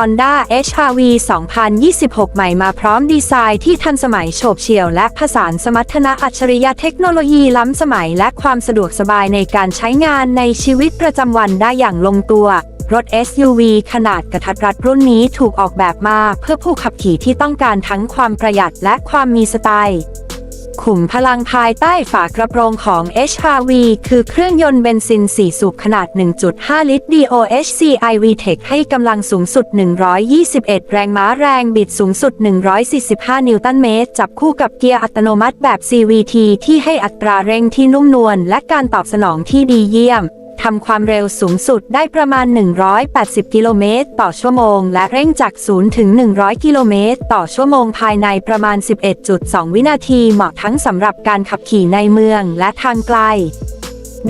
Honda HR-V 2026 ใหม่มาพร้อมดีไซน์ที่ทันสมัยโฉบเฉี่ยวและผสานสมรรถนะอัจฉริยะเทคโนโลยีล้ำสมัยและความสะดวกสบายในการใช้งานในชีวิตประจำวันได้อย่างลงตัว รถ SUV ขนาดกระทัดรัดรุ่นนี้ถูกออกแบบมาเพื่อผู้ขับขี่ที่ต้องการทั้งความประหยัดและความมีสไตล์ ขุมพลังภายใต้ฝากระโปรงของ HR-V คือเครื่องยนต์เบนซิน 4 สูบขนาด 1.5 ลิตร DOHC iVTEC ให้กำลังสูงสุด 121 แรงม้าแรงบิดสูงสุด 145 นิวตันเมตร จับคู่กับเกียร์อัตโนมัติแบบ CVT ที่ให้อัตราเร่งที่นุ่มนวลและการตอบสนองที่ดีเยี่ยม ทำความเร็วสูงสุดได้ประมาณ 180 กิโลเมตรต่อชั่วโมง และเร่งจาก 0 ถึง 100 กิโลเมตรต่อชั่วโมงภายในประมาณ 11.2 วินาทีเหมาะทั้งสำหรับการขับขี่ในเมืองและทางไกล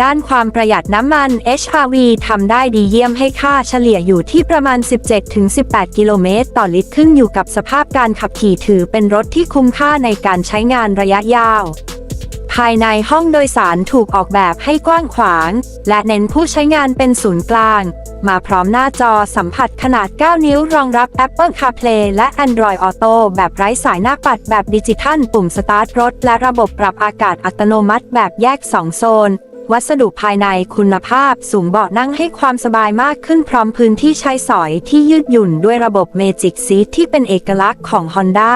ด้านความประหยัดน้ำมัน HRV ทำได้ดีเยี่ยมให้ค่าเฉลี่ยอยู่ที่ประมาณ 17-18 กิโลเมตรต่อลิตรขึ้นอยู่กับสภาพการขับขี่ถือเป็นรถที่คุ้มค่าในการใช้งานระยะยาว ภายในห้องโดยสารถูกออกแบบให้กว้างขวาง และเน้นผู้ใช้งานเป็นศูนย์กลาง มาพร้อมหน้าจอสัมผัสขนาด 9 นิ้วรองรับ Apple CarPlay และ Android Auto แบบไร้สายหน้าปัดแบบดิจิทัล ปุ่มสตาร์ทรถ และระบบปรับอากาศอัตโนมัติแบบแยก 2 โซน วัสดุภายในคุณภาพสูงเบาะนั่งให้ความสบายมากขึ้นพร้อมพื้นที่ใช้สอยที่ยืดหยุ่นด้วยระบบ Magic Seat ที่เป็นเอกลักษณ์ของ Honda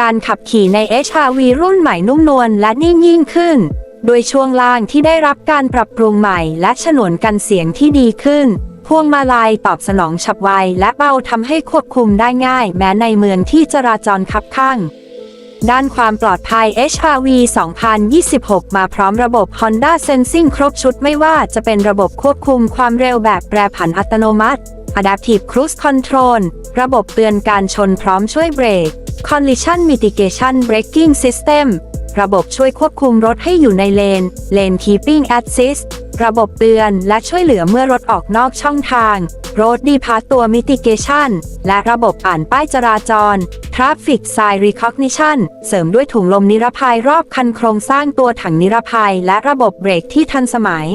การขับขี่ใน HR-V รุ่นใหม่นุ่มนวลและนิ่งยิ่งขึ้น โดยช่วงล่างที่ได้รับการปรับปรุงใหม่ และฉนวนกันเสียงที่ดีขึ้น พวงมาลัยตอบสนองฉับไวและเบาทำให้ควบคุมได้ง่าย แม้ในเมืองที่จราจรคับข้างด้านความปลอดภัย HR-V 2026 มาพร้อมระบบ Honda Sensing ครบชุดไม่ว่าจะเป็นระบบควบคุมความเร็วแบบแปรผันอัตโนมัติ Adaptive Cruise Control ระบบเตือนการชนพร้อมช่วยเบรก Collision Mitigation Braking System ระบบช่วยควบคุมรถให้อยู่ในเลน Lane Keeping Assist ระบบเตือนและช่วยเหลือเมื่อรถออกนอกช่องทาง Road Depart ตัว Mitigation และระบบอ่านป้ายจราจร Traffic Sign Recognition เสริมด้วยถุงลมนิรภัยรอบคันโครงสร้างตัวถังนิรภัย และระบบเบรกที่ทันสมัย